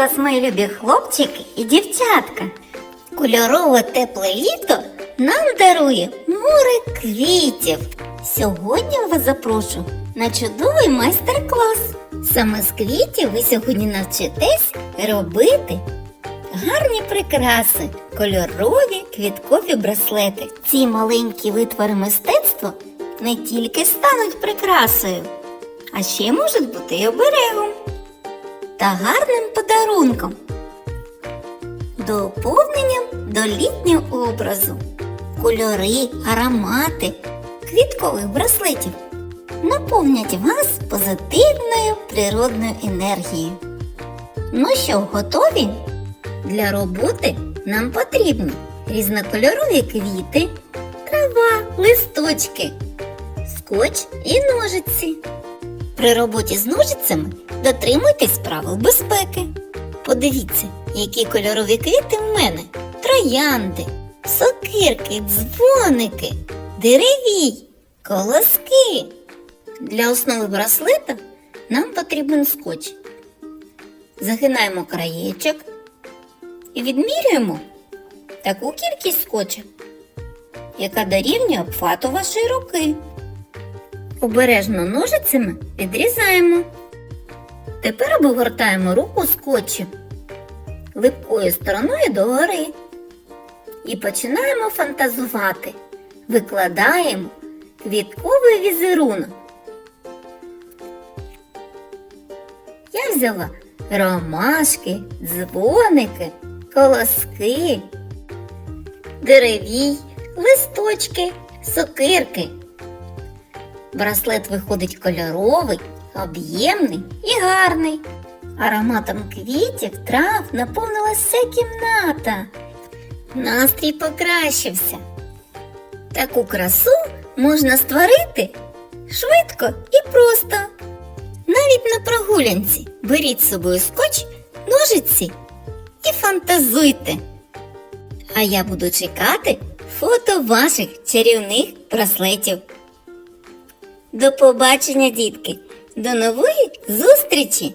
вас, мої любі хлопчики і дівчатка. Кольорове тепле літо нам дарує море квітів. Сьогодні вас запрошую на чудовий майстер-клас. Саме з квітів ви сьогодні навчитесь робити гарні прикраси, кольорові квіткові браслети. Ці маленькі витвори мистецтва не тільки стануть прикрасою, а ще можуть бути й оберегом та гарним подарунком. Доповненням до літнього образу. Кольори, аромати квіткових браслетів наповнять вас позитивною природною енергією. Ну що, готові? Для роботи нам потрібні різнокольорові квіти, трава, листочки, скотч і ножиці. При роботі з ножицями дотримуйтесь правил безпеки. Подивіться, які кольорові квіти в мене: троянди, сокирки, дзвоники, деревій, колоски. Для основи браслета нам потрібен скотч. Загинаємо краєчок і відмірюємо таку кількість скотча, яка дорівнює обхвату вашої руки. Обережно ножицями відрізаємо. Тепер обгортаємо руку скотчем липкою стороною догори. І починаємо фантазувати. Викладаємо квітковий візерунок. Я взяла ромашки, дзвоники, колоски, деревій, листочки, сокирки. Браслет виходить кольоровий, об'ємний і гарний. Ароматом квітів, трав наповнилася вся кімната. Настрій покращився. Таку красу можна створити швидко і просто. Навіть на прогулянці беріть з собою скотч, ножиці і фантазуйте. А я буду чекати фото ваших чарівних браслетів. До побачення, дітки! До нової зустрічі!